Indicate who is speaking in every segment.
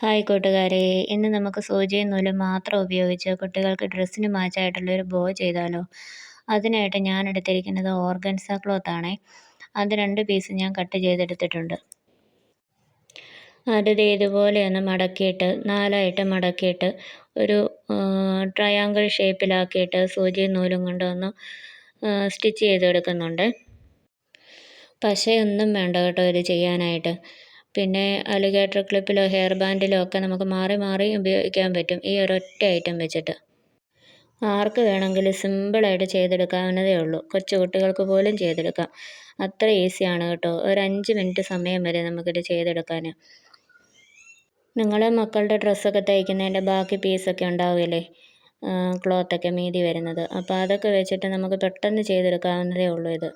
Speaker 1: Hi കൂട്ടുകാരെ. ഇന്ന് നമുക്ക് സൂചിയും നൂലും മാത്രം ഉപയോഗിച്ച് കുട്ടികൾക്ക് ഡ്രസ്സിന് മാച്ചായിട്ടുള്ളൊരു ബോ ചെയ്താലോ? അതിനായിട്ട് ഞാൻ എടുത്തിരിക്കുന്നത് ഓർഗൻസ ക്ലോത്ത് ആണേ. അത് രണ്ട് പീസ് ഞാൻ കട്ട് ചെയ്തെടുത്തിട്ടുണ്ട്. അത് ഇതുപോലെ ഒന്ന് മടക്കിയിട്ട് നാലായിട്ട് മടക്കിയിട്ട് ഒരു ട്രയാങ്കിൾ ഷേപ്പിലാക്കിയിട്ട് സൂചിയും നൂലും കൊണ്ടൊന്ന് സ്റ്റിച്ച് ചെയ്തെടുക്കുന്നുണ്ട്. പശയൊന്നും വേണ്ട കേട്ടോ ഇത് ചെയ്യാനായിട്ട്. പിന്നെ അലിഗേറ്റർ ക്ലിപ്പിലോ ഹെയർ ബാൻഡിലോ ഒക്കെ നമുക്ക് മാറി മാറി ഉപയോഗിക്കാൻ പറ്റും ഈ ഒരൊറ്റ ഐറ്റം വെച്ചിട്ട്. ആർക്ക് വേണമെങ്കിലും സിമ്പിളായിട്ട് ചെയ്തെടുക്കാവുന്നതേ ഉള്ളൂ. കൊച്ചു കുട്ടികൾക്ക് പോലും ചെയ്തെടുക്കാം. അത്ര ഈസിയാണ് കേട്ടോ. ഒരു അഞ്ച് മിനിറ്റ് സമയം വരെ നമുക്കിത് ചെയ്തെടുക്കാൻ നിങ്ങളെ മക്കളുടെ ഡ്രസ്സൊക്കെ തയ്ക്കുന്നതിന്റെ ബാക്കി പീസൊക്കെ ഉണ്ടാവില്ലേ ക്ലോത്തൊക്കെ മീതി വരുന്നത്. അപ്പോൾ അതൊക്കെ വെച്ചിട്ട് നമുക്ക് പെട്ടെന്ന് ചെയ്തെടുക്കാവുന്നതേ ഉള്ളൂ ഇത്.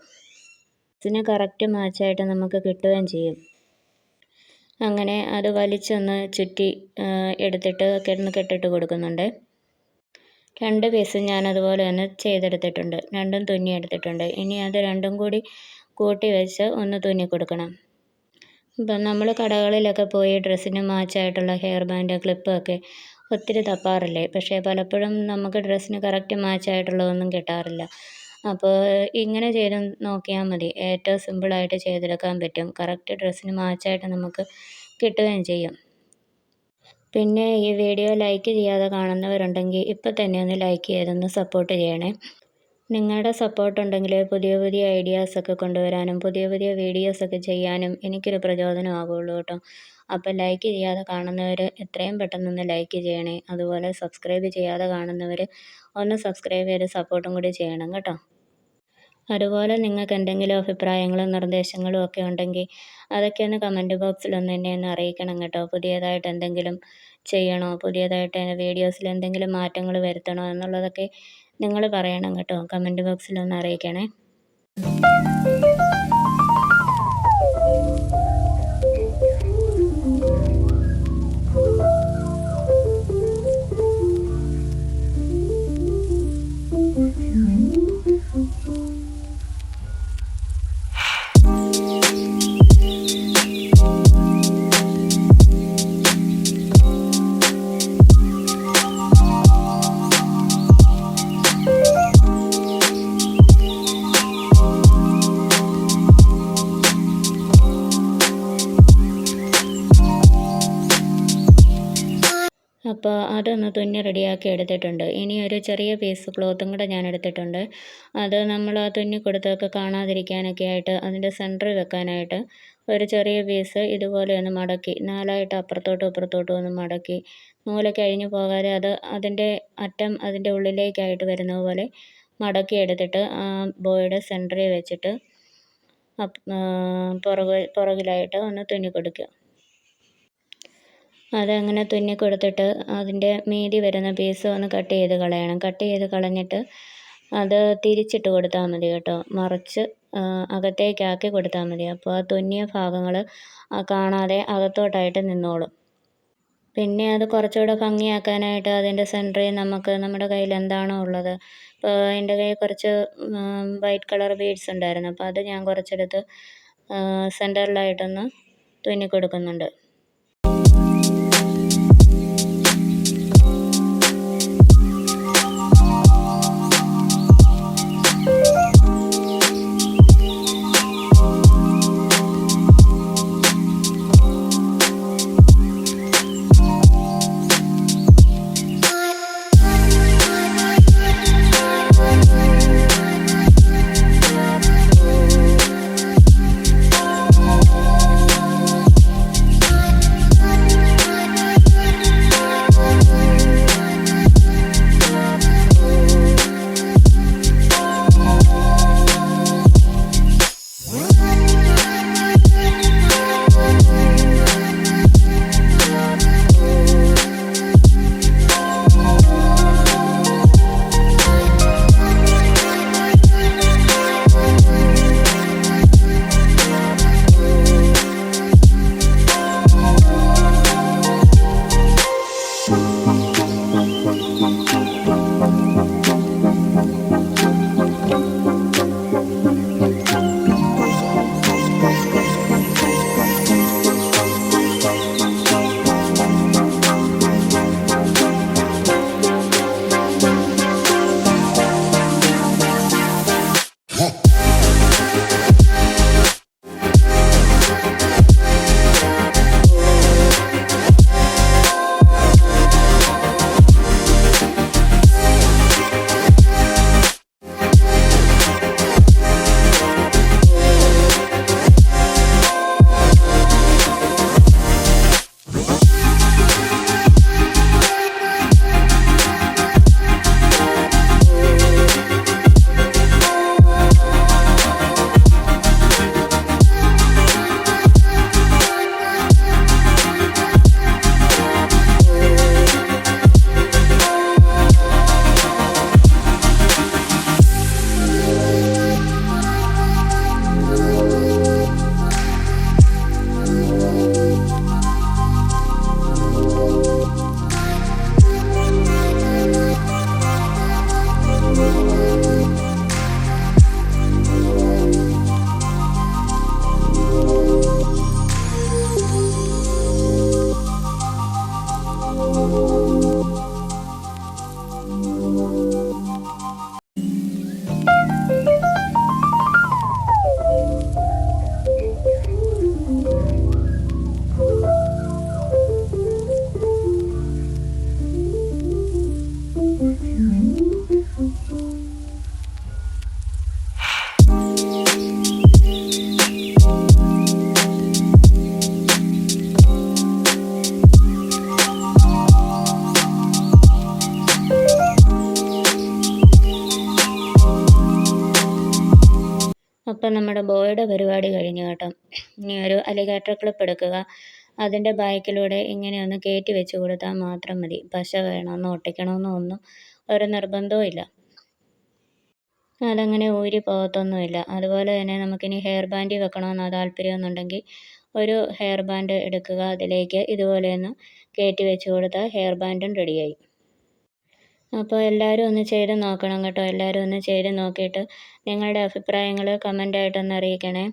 Speaker 1: ഇതിന് കറക്റ്റ് മാച്ചായിട്ട് നമുക്ക് കിട്ടുകയും ചെയ്യും. അങ്ങനെ അത് വലിച്ചൊന്ന് ചുറ്റി എടുത്തിട്ട് കിടന്ന് കെട്ടിട്ട് കൊടുക്കുന്നുണ്ട്. രണ്ട് പീസ് ഞാൻ അതുപോലെ തന്നെ ചെയ്തെടുത്തിട്ടുണ്ട്. രണ്ടും തുന്നി എടുത്തിട്ടുണ്ട്. ഇനി അത് രണ്ടും കൂടി കൂട്ടി വെച്ച് ഒന്ന് തുന്നി കൊടുക്കണം. ഇപ്പം നമ്മൾ കടകളിലൊക്കെ പോയി ഡ്രസ്സിന് മാച്ചായിട്ടുള്ള ഹെയർ ബാൻഡ് ക്ലിപ്പൊക്കെ ഒത്തിരി തപ്പാറില്ലേ? പക്ഷേ പലപ്പോഴും നമുക്ക് ഡ്രസ്സിന് കറക്റ്റ് മാച്ചായിട്ടുള്ളതൊന്നും കിട്ടാറില്ല. അപ്പോൾ ഇങ്ങനെ ചെയ്ത് നോക്കിയാൽ മതി. ഏറ്റവും സിമ്പിളായിട്ട് ചെയ്തെടുക്കാൻ പറ്റും. കറക്റ്റ് ഡ്രസ്സിന് മാച്ചായിട്ട് നമുക്ക് കിട്ടുകയും ചെയ്യും. പിന്നെ ഈ വീഡിയോ ലൈക്ക് ചെയ്യാതെ കാണുന്നവരുണ്ടെങ്കിൽ ഇപ്പം തന്നെ ഒന്ന് ലൈക്ക് ചെയ്തൊന്ന് സപ്പോർട്ട് ചെയ്യണേ. നിങ്ങളുടെ സപ്പോർട്ട് ഉണ്ടെങ്കിൽ പുതിയ പുതിയ ഐഡിയാസൊക്കെ കൊണ്ടുവരാനും പുതിയ പുതിയ വീഡിയോസൊക്കെ ചെയ്യാനും എനിക്കൊരു പ്രചോദനമാകുള്ളൂ കേട്ടോ. അപ്പോൾ ലൈക്ക് ചെയ്യാതെ കാണുന്നവർ എത്രയും പെട്ടെന്നൊന്ന് ലൈക്ക് ചെയ്യണേ. അതുപോലെ സബ്സ്ക്രൈബ് ചെയ്യാതെ കാണുന്നവർ ഒന്ന് സബ്സ്ക്രൈബ് ചെയ്ത് സപ്പോർട്ടും കൂടി ചെയ്യണം കേട്ടോ. അതുപോലെ നിങ്ങൾക്ക് എന്തെങ്കിലും അഭിപ്രായങ്ങളും നിർദ്ദേശങ്ങളും ഒക്കെ ഉണ്ടെങ്കിൽ അതൊക്കെ ഒന്ന് കമന്റ് ബോക്സിൽ ഒന്ന് എന്നെ ഒന്ന് അറിയിക്കണം കേട്ടോ. പുതിയതായിട്ട് എന്തെങ്കിലും ചെയ്യണോ? പുതിയതായിട്ട് വീഡിയോസിൽ എന്തെങ്കിലും മാറ്റങ്ങൾ വരുത്തണോ എന്നുള്ളതൊക്കെ നിങ്ങൾ പറയണം കേട്ടോ. കമന്റ് ബോക്സിൽ ഒന്ന് അറിയിക്കണേ. അപ്പോൾ അതൊന്ന് തുന്നി റെഡിയാക്കി എടുത്തിട്ടുണ്ട്. ഇനി ഒരു ചെറിയ പീസ് ക്ലോത്തും കൂടെ ഞാൻ എടുത്തിട്ടുണ്ട്. അത് നമ്മൾ ആ തുന്നി കൊടുത്തൊക്കെ കാണാതിരിക്കാനൊക്കെ ആയിട്ട് അതിന്റെ സെന്ററിൽ വെക്കാനായിട്ട് ഒരു ചെറിയ പീസ് ഇതുപോലെ ഒന്ന് മടക്കി നാലായിട്ട് അപ്പുറത്തോട്ടും ഇപ്പുറത്തോട്ടും ഒന്ന് മടക്കി. നൂല കഴിഞ്ഞു പോകാതെ അത് അതിന്റെ അറ്റം അതിന്റെ ഉള്ളിലേക്കായിട്ട് വരുന്ന പോലെ മടക്കി എടുത്തിട്ട് ആ ബോയുടെ സെന്ററിൽ വെച്ചിട്ട് പുറകു പുറകിലായിട്ട് ഒന്ന് തുന്നി കൊടുക്കുക. അതങ്ങനെ തുന്നി കൊടുത്തിട്ട് അതിന്റെ മീതി വരുന്ന പീസ് ഒന്ന് കട്ട് ചെയ്ത് കളയണം. കട്ട് ചെയ്ത് കളഞ്ഞിട്ട് അത് തിരിച്ചിട്ട് കൊടുത്താൽ മതി കേട്ടോ. മറിച്ച് അകത്തേക്കാക്കി കൊടുത്താൽ മതി. അപ്പോൾ ആ തുന്നിയ ഭാഗങ്ങൾ കാണാതെ അകത്തോട്ടായിട്ട് നിന്നോളും. പിന്നെ അത് കുറച്ചുകൂടെ ഭംഗിയാക്കാനായിട്ട് അതിന്റെ സെന്ററിൽ നമുക്ക് നമ്മുടെ കയ്യിൽ എന്താണോ ഉള്ളത്. ഇപ്പോൾ എന്റെ കയ്യിൽ കുറച്ച് വൈറ്റ് കളർ ബീഡ്സ് ഉണ്ടായിരുന്നു. അപ്പോൾ അത് ഞാൻ കുറച്ചെടുത്ത് സെന്ററിലായിട്ടൊന്ന് തുന്നി കൊടുക്കുന്നുണ്ട്. നമ്മുടെ ബോയുടെ പരിപാടി കഴിഞ്ഞു കേട്ടോ. ഇനി ഒരു അലിഗേറ്റർ ക്ലിപ്പ് എടുക്കുക. അതിന്റെ ബാക്കിലൂടെ ഇങ്ങനെ ഒന്ന് കയറ്റി വെച്ച് കൊടുത്താൽ മാത്രം മതി. പശ വേണമെന്നോ ഒട്ടിക്കണമെന്നോ ഒന്നും ഒരു നിർബന്ധവും ഇല്ല. അതങ്ങനെ ഊരി പോകത്തൊന്നുമില്ല. അതുപോലെ തന്നെ നമുക്കിനി ഹെയർ ബാൻഡ് വെക്കണമെന്നോ താല്പര്യമെന്നുണ്ടെങ്കിൽ ഒരു ഹെയർ ബാൻഡ് എടുക്കുക അതിലേക്ക്. ഇതുപോലെ ഒന്ന് കയറ്റി വെച്ച് കൊടുത്താൽ ഹെയർ ബാൻഡും റെഡിയായി അപ്പോൾ എല്ലാവരും ഒന്ന് ചെയ്ത് നോക്കണം കേട്ടോ. എല്ലാവരും ഒന്ന് ചെയ്ത് നോക്കിയിട്ട് നിങ്ങളുടെ അഭിപ്രായങ്ങൾ കമന്റായിട്ടൊന്ന് അറിയിക്കണേ.